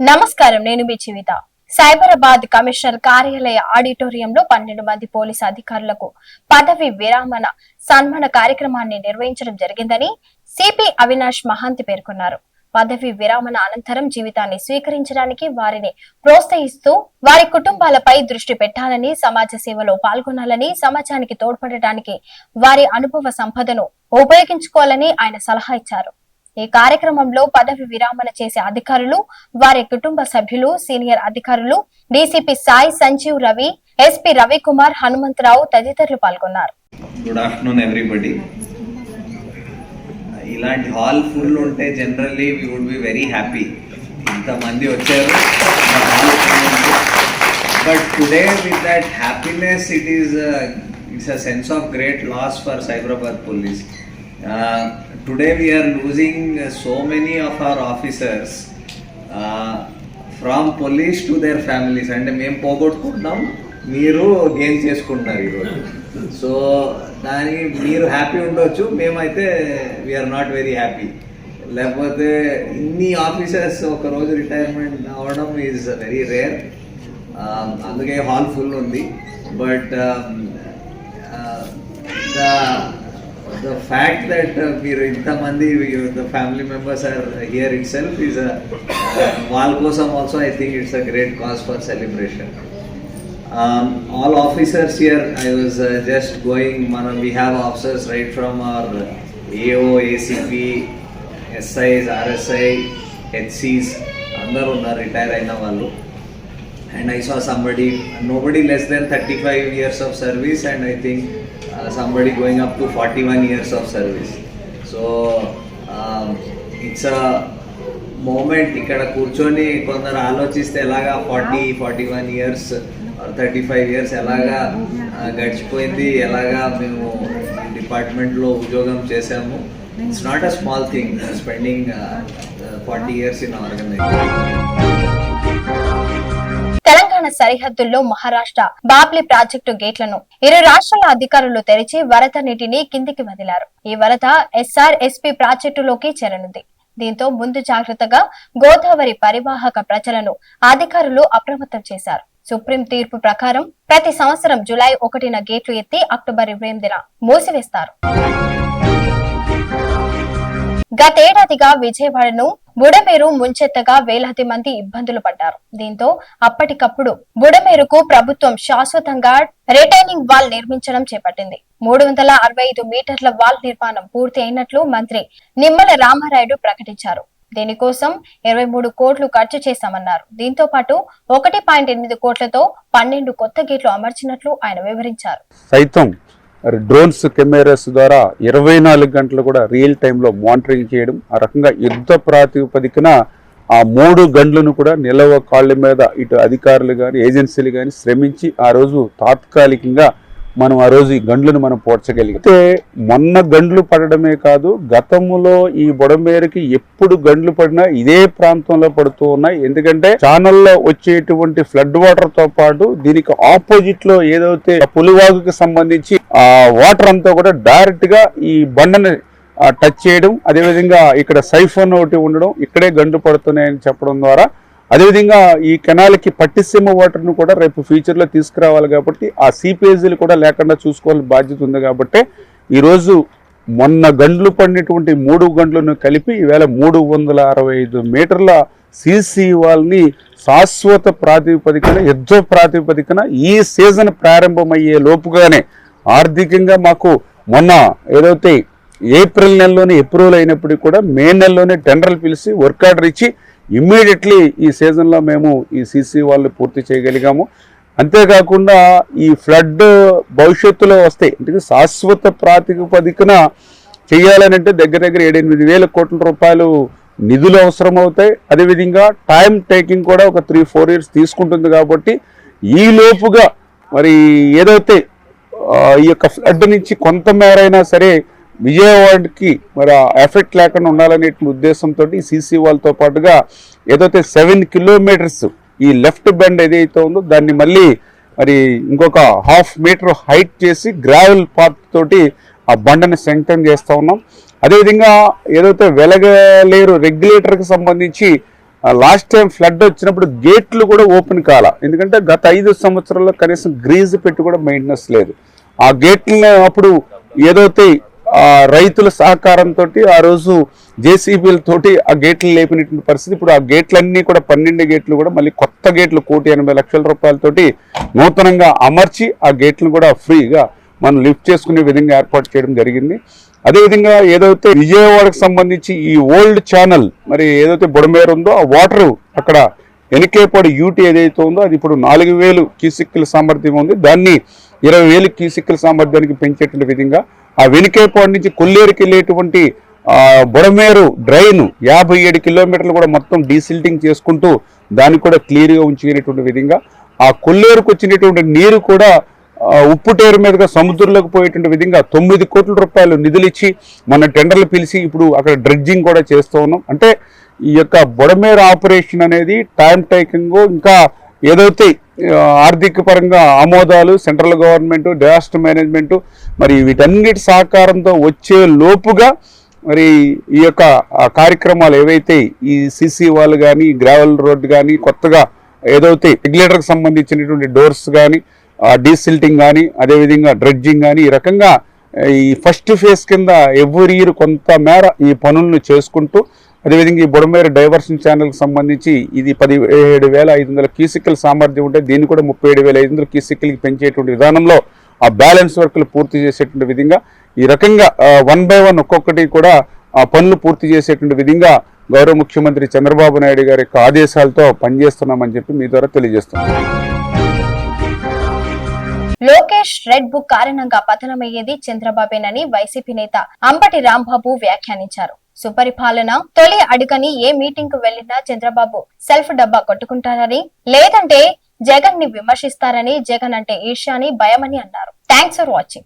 నమస్కారం నేను మీ జీవిత. సైబరాబాద్ కమిషనర్ కార్యాలయ ఆడిటోరియంలో పన్నెండు మంది పోలీసు అధికారులకు పదవి విరామణ సన్మాన కార్యక్రమాన్ని నిర్వహించడం జరిగిందని సిపి అవినాష్ మహాంతి పేర్కొన్నారు. పదవి విరామణ అనంతరం జీవితాన్ని స్వీకరించడానికి వారిని ప్రోత్సహిస్తూ వారి కుటుంబాలపై దృష్టి పెట్టాలని సమాజ సేవలో పాల్గొనాలని సమాజానికి తోడ్పడటానికి వారి అనుభవ సంపదను ఉపయోగించుకోవాలని ఆయన సలహా ఇచ్చారు. ఈ కార్యక్రమంలో పదవి విరామణ చేసే అధికారులు వారి కుటుంబ సభ్యులు సీనియర్ అధికారులు డీసీపీ సాయి సంజీవ్ రవి ఎస్పీ రవికుమార్ హనుమంతరావు తదితరులు పాల్గొన్నారు. గుడ్ ఆఫ్టర్నూన్ ఎవ్రీబడి ఇలాంటి హాల్ ఫుల్ ఉంటే generally we would be very happy ఇంతమంది వచ్చారు. But today with that happiness it is it's a sense of great loss for Cyberabad police today we're losing so many of our officers from police to their families అంటే మేము పోగొట్టుకుంటున్నాం మీరు gain చేసుకుంటున్నారు ఈరోజు so దానికి మీరు happy ఉండొచ్చు మేమైతే we are not very happy లేకపోతే ఇన్ని ఆఫీసర్స్ ఒక రోజు రిటైర్మెంట్ అవ్వడం ఈజ్ వెరీ రేర్ అందుకే హాల్ ఫుల్ ఉంది. But the um, uh, the fact that మీరు ఇంతమంది the family members are here itself is వాళ్ళ కోసం also I think it's a great cause for celebration all officers here I was just going మనం we have officers right from our AO ACP, SIs RSI HCs అందరూ ఉన్నారు retire అయిన వాళ్ళు. And I saw somebody nobody less than thirty five years of service and I think somebody going up to forty one years of service so it's a moment ఇక్కడ కూర్చొని కొందరు ఆలోచిస్తే ఎలాగా forty forty one years thirty five years ఎలాగా గడిచిపోయింది ఎలాగా మేము డిపార్ట్మెంట్లో ఉద్యోగం చేశాము. It's not a small thing spending forty years in organisation Telangana సరిహద్దుల్లో మహారాష్ట్ర బాబ్లీ ప్రాజెక్టు గేట్లను ఇరు రాష్ట్రాల అధికారులు తెరిచి వరద నీటిని కిందికి వదిలారు. ఈ వరద ఎస్ఆర్ ఎస్పీ ప్రాజెక్టులోకి చేరనుంది. దీంతో ముందు జాగ్రత్తగా గోదావరి పరివాహక ప్రజలను అధికారులు అప్రమత్తం చేశారు. సుప్రీం తీర్పు ప్రకారం ప్రతి సంవత్సరం జులై ఒకటిన గేట్లు ఎత్తి అక్టోబర్ ఇరవై ఎనిమిదిన మూసివేస్తారు. గతేడాదిగా విజయవాడను బుడమేరు ముంచెత్తగా వేలాది మంది ఇబ్బందులు పడ్డారు. దీంతో అప్పటికప్పుడు బుడమేరుకు ప్రభుత్వం శాశ్వతంగా రిటైనింగ్ వాల్ నిర్మించడం చేపట్టింది. మూడు వందల అరవై ఐదు మీటర్ల వాల్ నిర్మాణం పూర్తి అయినట్లు మంత్రి నిమ్మల రామారాయుడు ప్రకటించారు. దీనికోసం ఇరవై మూడు కోట్లు ఖర్చు చేశామన్నారు. దీంతో పాటు ఒకటి పాయింట్ ఎనిమిది కోట్లతో పన్నెండు కొత్త గేట్లు అమర్చినట్లు ఆయన వివరించారు. సైతం మరి డ్రోన్స్ కెమెరాస్ ద్వారా ఇరవై నాలుగు గంటలు కూడా రియల్ టైంలో మానిటరింగ్ చేయడం ఆ రకంగా యుద్ధ ప్రాతిపదికన ఆ మూడు గంటలను కూడా నిలవ కాళ్ళ మీద ఇటు అధికారులు కానీ ఏజెన్సీలు కానీ శ్రమించి ఆ రోజు తాత్కాలికంగా మనం ఆ రోజు ఈ గండ్లను మనం పోడ్చగలిగితే మొన్న గండ్లు పడడమే కాదు గతములో ఈ బుడమేరకి ఎప్పుడు గండ్లు పడినా ఇదే ప్రాంతంలో పడుతూ ఉన్నాయి. ఎందుకంటే ఛానల్లో వచ్చేటువంటి ఫ్లడ్ వాటర్తో పాటు దీనికి ఆపోజిట్లో ఏదైతే పులివాగుకి సంబంధించి ఆ వాటర్ అంతా కూడా డైరెక్ట్గా ఈ బండని టచ్ చేయడం అదేవిధంగా ఇక్కడ సైఫోన్ ఒకటి ఉండడం ఇక్కడే గండ్లు పడుతున్నాయని చెప్పడం ద్వారా అదేవిధంగా ఈ కెనాల్కి పట్టిసీమ వాటర్ను కూడా రేపు ఫ్యూచర్లో తీసుకురావాలి కాబట్టి ఆ సీపేజీలు కూడా లేకుండా చూసుకోవాల్సిన బాధ్యత ఉంది కాబట్టి ఈరోజు మొన్న గండ్లు పడినటువంటి మూడు గండ్లను కలిపి ఈవేళ మూడు వందల అరవై ఐదు మీటర్ల సీసీ వాల్ని శాశ్వత ప్రాతిపదికన యుద్ధ ప్రాతిపదికన ఈ సీజన్ ప్రారంభమయ్యే లోపుగానే ఆర్థికంగా మాకు మొన్న ఏదైతే ఏప్రిల్ నెలలోనే అప్రూవల్ అయినప్పటికీ కూడా మే నెలలోనే టెండర్లు పిలిచి వర్క్ ఆర్డర్ ఇచ్చి ఇమ్మీడియట్లీ ఈ సీజన్లో మేము ఈ సీసీ వాళ్ళు పూర్తి చేయగలిగాము. అంతేకాకుండా ఈ ఫ్లడ్ భవిష్యత్తులో వస్తాయి. అంటే శాశ్వత ప్రాతిపదికన చేయాలని అంటే దగ్గర దగ్గర ఏడెనిమిది వేల కోట్ల రూపాయలు నిధులు అవసరం అవుతాయి అదేవిధంగా టైం టేకింగ్ కూడా ఒక త్రీ ఫోర్ ఇయర్స్ తీసుకుంటుంది కాబట్టి ఈ లోపుగా మరి ఏదైతే ఈ యొక్క ఫ్లడ్ నుంచి కొంత మేరైనా సరే విజయవాడకి మరి ఎఫెక్ట్ లేకుండా ఉండాలనే ఉద్దేశంతో సీసీ వాళ్ళతో పాటుగా ఏదైతే సెవెన్ కిలోమీటర్స్ ఈ లెఫ్ట్ బెండ్ ఏదైతే ఉందో దాన్ని మళ్ళీ మరి ఇంకొక హాఫ్ మీటర్ హైట్ చేసి గ్రావెల్ పాత్ తోటి ఆ బండని సెంక్టన్ చేస్తూ ఉన్నాం. అదేవిధంగా ఏదైతే వెలగలేరు రెగ్యులేటర్కి సంబంధించి లాస్ట్ టైం ఫ్లడ్ వచ్చినప్పుడు గేట్లు కూడా ఓపెన్ కాల. ఎందుకంటే గత ఐదు సంవత్సరాల్లో కనీసం గ్రీజ్ పెట్టి కూడా మెయింటెనెన్స్ లేదు. ఆ గేట్లను అప్పుడు ఏదైతే రైతుల సహకారంతో ఆ రోజు జేసీబీలతోటి ఆ గేట్లు లేపినటువంటి పరిస్థితి. ఇప్పుడు ఆ గేట్లన్నీ కూడా పన్నెండు గేట్లు కూడా మళ్ళీ కొత్త గేట్లు కోటి ఎనభై లక్షల రూపాయలతోటి నూతనంగా అమర్చి ఆ గేట్లను కూడా ఫ్రీగా మనం లిఫ్ట్ చేసుకునే విధంగా ఏర్పాటు చేయడం జరిగింది. అదేవిధంగా ఏదైతే విజయవాడకు సంబంధించి ఈ ఓల్డ్ ఛానల్ మరి ఏదైతే బుడమేరు ఉందో ఆ వాటర్ అక్కడ వెనకేపడి యూటీ ఏదైతే ఉందో అది ఇప్పుడు నాలుగు వేలు క్యూసిక్కుల సామర్థ్యం ఉంది. దాన్ని ఇరవై వేలు క్యూసిక్కుల సామర్థ్యానికి పెంచేటువంటి విధంగా ఆ వెనుకేపాడు నుంచి కొల్లేరుకి వెళ్ళేటువంటి బుడమేరు డ్రైన్ యాభై ఏడు కిలోమీటర్లు కూడా మొత్తం డీసిల్టింగ్ చేసుకుంటూ దాన్ని కూడా క్లియర్గా ఉంచుకునేటువంటి విధంగా ఆ కొల్లేరుకు వచ్చినటువంటి నీరు కూడా ఉప్పు ఉప్పుటేరు మీదుగా సముద్రంలోకి పోయేటువంటి విధంగా తొమ్మిది కోట్ల రూపాయలు నిధులిచ్చి మన టెండర్లు పిలిచి ఇప్పుడు అక్కడ డ్రెడ్జింగ్ కూడా చేస్తూ ఉన్నాం. అంటే ఈ యొక్క బుడమేరు ఆపరేషన్ అనేది టైం టేకింగ్ ఇంకా ఏదైతే ఆర్థిక పరంగా ఆమోదాలు సెంట్రల్ గవర్నమెంట్ డిజాస్టర్ మేనేజ్మెంట్ మరి వీటన్నిటి సహకారంతో వచ్చే లోపుగా మరి ఈ యొక్క కార్యక్రమాలు ఏవైతే ఈ సిసి వాళ్ళు కానీ గ్రావెల్ రోడ్ కానీ కొత్తగా ఏదైతే రెగ్యులేటర్కి సంబంధించినటువంటి డోర్స్ కానీ డీసిల్టింగ్ కానీ అదేవిధంగా డ్రెడ్జింగ్ కానీ ఈ రకంగా ఈ ఫస్ట్ ఫేజ్ కింద ఎవ్రీ ఇయర్ కొంత మేర ఈ పనులను చేసుకుంటూ అదేవిధంగా ఈ బుడమేరు డైవర్షన్ ఛానల్కి సంబంధించి ఇది పదిహేడు వేల ఐదు వందల క్యూసికల్ సామర్థ్యం ఉంటే దీన్ని కూడా ముప్పై ఏడు వేల ఐదు వందల క్యూసికల్కి పెంచేటువంటి విధానంలో ఆ బ్యాలెన్స్ వర్క్లు పూర్తి చేసేటువంటి విధంగా ఈ రకంగా వన్ బై వన్ ఒక్కొక్కటి కూడా ఆ పనులు పూర్తి చేసేటువంటి విధంగా గౌరవ ముఖ్యమంత్రి చంద్రబాబు నాయుడు గారి యొక్క ఆదేశాలతో పనిచేస్తున్నామని చెప్పి మీ ద్వారా తెలియజేస్తున్నాం. లోకేష్ రెడ్ బుక్ కారణంగా పతనమయ్యేది చంద్రబాబేనని వైసీపీ నేత అంబటి రాంబాబు వ్యాఖ్యానించారు. సుపరిపాలన తొలి అడుగని ఏ మీటింగ్కు వెళ్ళినా చంద్రబాబు సెల్ఫ్ డబ్బా కొట్టుకుంటారని లేదంటే జగన్ని విమర్శిస్తారని జగన్ అంటే ఈర్ష్యాని భయమని అన్నారు. Thanks for watching.